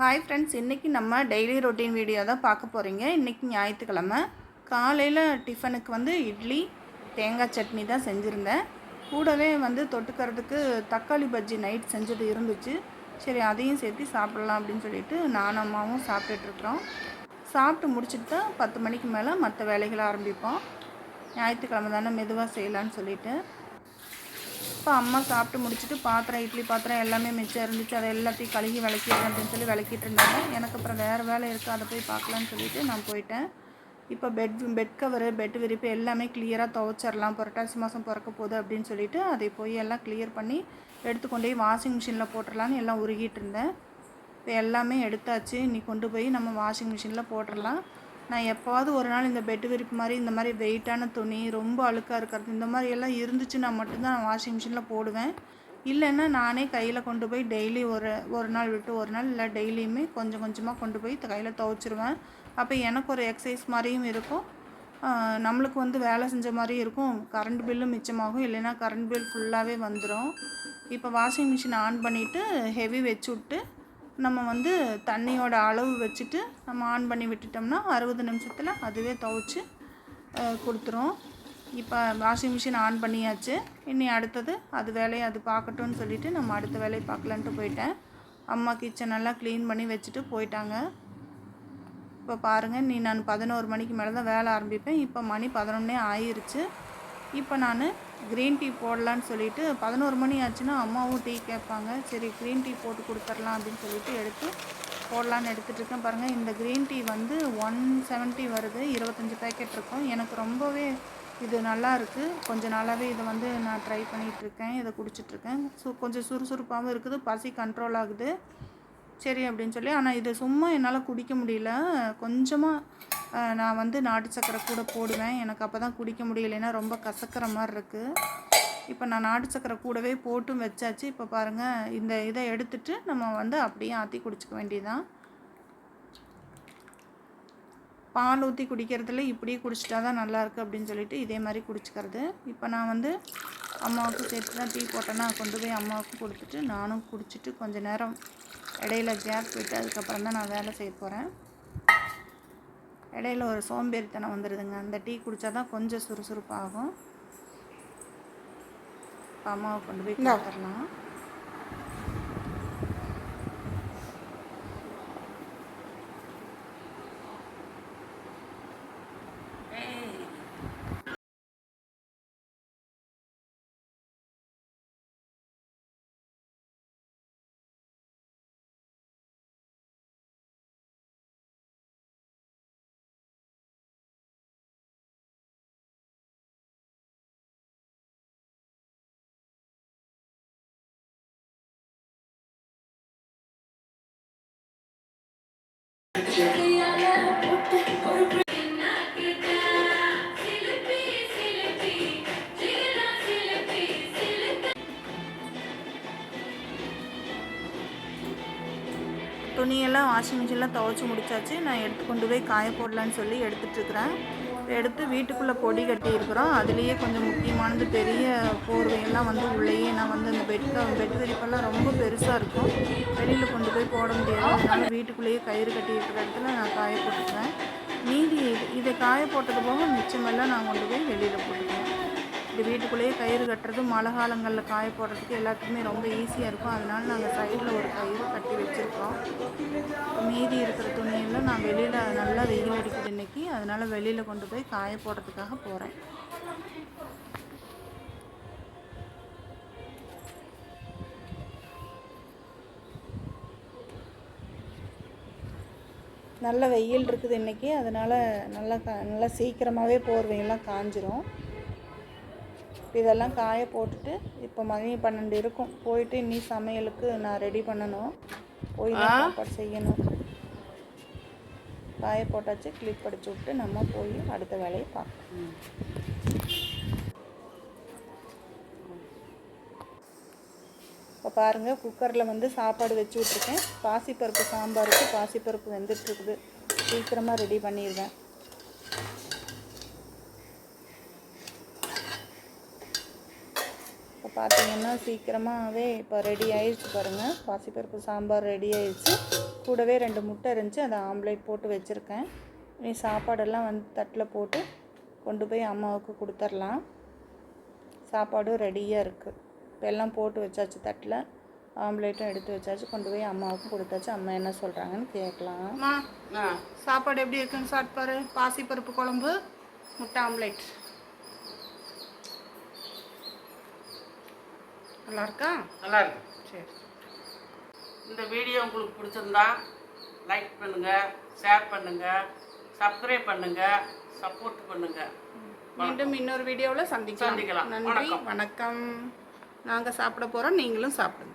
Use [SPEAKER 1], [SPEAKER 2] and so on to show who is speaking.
[SPEAKER 1] Hi friends இன்றைக்கி நம்ம daily routine video தான் பார்க்க போகிறீங்க இன்றைக்கி ஞாயிற்றுக்கிழமை. காலையில் டிஃபனுக்கு வந்து இட்லி தேங்காய் சட்னி தான் செஞ்சுருந்தேன். கூடவே வந்து தொட்டுக்கிறதுக்கு தக்காளி பஜ்ஜி நைட் செஞ்சது இருந்துச்சு. சரி அதையும் சேர்த்து சாப்பிடலாம் அப்படின்னு சொல்லிட்டு நானும் அம்மாவும் சாப்பிட்டுட்ருக்குறோம் சாப்பிட்டு முடிச்சுட்டு தான் பத்து மணிக்கு மேலே மற்ற வேலைகளை ஆரம்பிப்போம். ஞாயிற்றுக்கிழமை தானே மெதுவாக செய்யலான்னு சொல்லிவிட்டு இப்போ அம்மா சாப்பிட்டு முடிச்சுட்டு பாத்திரம் இட்லி பாத்திரம் எல்லாமே மிச்சம் இருந்துச்சு. அதை எல்லாத்தையும் கழுகி விளக்கிடுறேன் அப்படின்னு சொல்லி விளக்கிட்டு இருந்தாங்க. எனக்கு அப்புறம் வேறு வேலை இருக்குது அதை போய் பார்க்கலான்னு சொல்லிட்டு நான் போயிட்டேன். இப்போ பெட் பெட் கவரு பெட் விரிப்பு எல்லாமே கிளியராக துவைச்சிடலாம். புரட்டாசி மாதம் பிறக்க போகுது அப்படின்னு சொல்லிட்டு அதை போய் எல்லாம் கிளியர் பண்ணி எடுத்துக்கொண்டே வாஷிங் மிஷினில் போட்டுடலான்னு எல்லாம் உருகிட்டு இருந்தேன். இப்போ எல்லாமே எடுத்தாச்சு. நீ கொண்டு போய் நம்ம வாஷிங் மிஷினில் போட்டுடலாம். நான் எப்போவாது ஒரு நாள் இந்த பெட் விரிப்பு மாதிரி இந்த மாதிரி வெயிட்டான துணி ரொம்ப அழுக்காக இருக்கிறது இந்த மாதிரி எல்லாம் இருந்துச்சுன்னா மட்டும்தான் நான் வாஷிங் மிஷினில் போடுவேன். இல்லைன்னா நானே கையில் கொண்டு போய் டெய்லி ஒரு ஒரு நாள் விட்டு ஒரு நாள் இல்லை டெய்லியுமே கொஞ்சம் கொஞ்சமாக கொண்டு போய் கையில் துவைச்சிருவேன். அப்போ எனக்கு ஒரு எக்ஸசைஸ் மாதிரியும் இருக்கும். நம்மளுக்கு வந்து வேலை செஞ்ச மாதிரியும் இருக்கும். கரண்ட் பில்லும் மிச்சமாகும். இல்லைன்னா கரண்ட் பில் ஃபுல்லாகவே வந்துடும் இப்போ வாஷிங் மிஷின் ஆன் பண்ணிவிட்டு ஹெவி வச்சு விட்டு நம்ம வந்து தண்ணியோட அளவு வச்சுட்டு நம்ம ஆன் பண்ணி விட்டுட்டோம்னா அறுபது நிமிஷத்தில் அதுவே துவைச்சி கொடுத்துரும். இப்போ வாஷிங் மிஷின் ஆன் பண்ணியாச்சு. இனி அடுத்தது அது வேலையை அது பார்க்கட்டும்னு சொல்லிட்டு நம்ம அடுத்த வேலையை பார்க்கலான்ட்டு போயிட்டேன். அம்மா கிச்சன் எல்லாம் க்ளீன் பண்ணி வச்சுட்டு போயிட்டாங்க. இப்போ பாருங்கள் நீ நான் பதினோரு மணிக்கு மேலே தான் வேலை ஆரம்பிப்பேன். இப்போ மணி பதினொன்னே ஆயிருச்சு. இப்போ நான் க்ரீன் டீ போடலான்னு சொல்லிட்டு பதினோரு மணி ஆச்சுன்னா அம்மாவும் டீ கேட்பாங்க. சரி க்ரீன் டீ போட்டு கொடுத்துர்லாம் அப்படின்னு சொல்லிட்டு எடுத்து போடலான்னு எடுத்துகிட்டு இருக்கேன். பாருங்கள் இந்த க்ரீன் டீ வந்து ஒன் செவன்ட்டி வருது. இருபத்தஞ்சி பேக்கெட் இருக்கும். எனக்கு ரொம்பவே இது நல்லா இருக்குது கொஞ்ச நாளாகவே இதை வந்து நான் ட்ரை பண்ணிகிட்ருக்கேன் இதை குடிச்சிட்ருக்கேன் ஸோ கொஞ்சம் சுறுசுறுப்பாகவும் இருக்குது. பசி கண்ட்ரோல் ஆகுது. சரி அப்படின்னு சொல்லி ஆனால் இது சும்மா என்னால் குடிக்க முடியல. கொஞ்சமாக நான் வந்து நாட்டு சக்கரை கூட போடுவேன். எனக்கு அப்போ தான் குடிக்க முடியலைன்னா ரொம்ப கசக்கிற மாதிரி இருக்குது இப்போ நான் நாட்டு சக்கரை கூடவே போட்டும் வச்சாச்சு. இப்போ பாருங்கள் இந்த இதை எடுத்துட்டு நம்ம வந்து அப்படியே ஆற்றி குடிச்சிக்க வேண்டியதான் பால் ஊற்றி குடிக்கிறதுல இப்படியே குடிச்சிட்டா தான் நல்லாயிருக்கு அப்படின்னு சொல்லிட்டு இதே மாதிரி குடிச்சிக்கிறது. இப்போ நான் வந்து அம்மாவுக்கு சேர்த்து தான் டீ போட்டேன்னா கொண்டு போய் அம்மாவுக்கு கொடுத்துட்டு நானும் குடிச்சிட்டு கொஞ்சம் நேரம் இடையில கேப் விட்டு அதுக்கப்புறம் தான் நான் வேலை செய்ய போகிறேன் இடையில ஒரு சோம்பேறித்தனம் வந்துடுதுங்க அந்த டீ குடித்தா தான் கொஞ்சம் சுறுசுறுப்பாகும். அம்மாவை கொண்டு போய் future. துணியெல்லாம் வாஷிங் மிஷினில் துவைச்சி முடிச்சாச்சு. நான் எடுத்து கொண்டு போய் காய போடலான்னு சொல்லி எடுத்துகிட்ருக்குறேன் எடுத்து வீட்டுக்குள்ளே கொடி கட்டி இருக்கிறோம். அதுலேயே கொஞ்சம் முக்கியமானது பெரிய போர்வையெல்லாம் வந்து உள்ளேயே நான் வந்து அந்த பெட் பெட் விரிப்பெல்லாம் ரொம்ப பெருசாக இருக்கும். வெளியில் கொண்டு போய் போட முடியாது. அதனால வீட்டுக்குள்ளேயே கயிறு கட்டி இருக்கிற இடத்துல நான் காய போட்டுக்குவேன் மீதி இதை காய போட்டது போக மிச்சமெல்லாம் நான் கொண்டு போய் வெளியில் போட்டுக்குவேன் இது வீட்டுக்குள்ளேயே கயிறு கட்டுறது மழை காலங்களில் காய போடுறதுக்கு எல்லாத்துக்குமே ரொம்ப ஈஸியாக இருக்கும். அதனால நாங்கள் சைடில் ஒரு கயிறு கட்டி வச்சுருக்கோம். மீதி இருக்கிற துணியெல்லாம் நான் வெளியில் நல்லா வெயில் அடிக்குது இன்னைக்கு. அதனால் வெளியில் கொண்டு போய் காய போடுறதுக்காக போகிறேன் நல்ல வெயில் இருக்குது இன்றைக்கி அதனால் நல்லா கா நல்லா சீக்கிரமாகவே போர்வையெல்லாம் காஞ்சிரும். இதெல்லாம் காய போட்டுட்டு இப்போ மணி பன்னெண்டு இருக்கும். போயிட்டு இன்னி சமையலுக்கு நான் ரெடி பண்ணணும். போய் தான் சாப்பாடு செய்யணும். காய போட்டாச்சு கிளிப் அடிச்சு விட்டு நம்ம போய் அடுத்த வேலையை பார்க்கலாம். இப்போ பாருங்கள் குக்கரில் வந்து சாப்பாடு வச்சு விட்ருக்கேன் பாசிப்பருப்பு சாம்பாருக்கு பாசிப்பருப்பு வெந்துட்டுருக்குது சீக்கிரமாக ரெடி பண்ணிடுவேன். பார்த்தீங்கன்னா சீக்கிரமாகவே இப்போ ரெடி ஆயிடுச்சு பாருங்கள் பாசிப்பருப்பு சாம்பார் ரெடி ஆயிடுச்சு கூடவே ரெண்டு முட்டை இருந்துச்சு. அதை ஆம்லேட் போட்டு வச்சுருக்கேன். இனி சாப்பாடெல்லாம் வந்து தட்டில் போட்டு கொண்டு போய் அம்மாவுக்கு கொடுத்துர்லாம். சாப்பாடும் ரெடியாக இருக்குது இப்போ எல்லாம் போட்டு வச்சாச்சு தட்டில். ஆம்லேட்டும் எடுத்து வச்சாச்சு. கொண்டு போய் அம்மாவுக்கு கொடுத்தாச்சு. அம்மா என்ன சொல்கிறாங்கன்னு கேட்கலாம்.
[SPEAKER 2] ஆ
[SPEAKER 1] சாப்பாடு எப்படி இருக்குன்னு சாப்பிட்டு பாசிப்பருப்பு குழம்பு முட்டை ஆம்லேட் நல்லா இருக்கா
[SPEAKER 2] நல்லா இருக்கு
[SPEAKER 1] சரி.
[SPEAKER 2] இந்த வீடியோ உங்களுக்கு பிடிச்சிருந்தா லைக் பண்ணுங்க ஷேர் பண்ணுங்க சப்ஸ்கிரைப் பண்ணுங்க சப்போர்ட் பண்ணுங்க.
[SPEAKER 1] மீண்டும் இன்னொரு வீடியோவில் சந்திக்கலாம்.
[SPEAKER 2] சந்திக்கலாம்.
[SPEAKER 1] நன்றி. வணக்கம். நாங்கள் சாப்பிட போகிறோம் நீங்களும் சாப்பிடுங்க.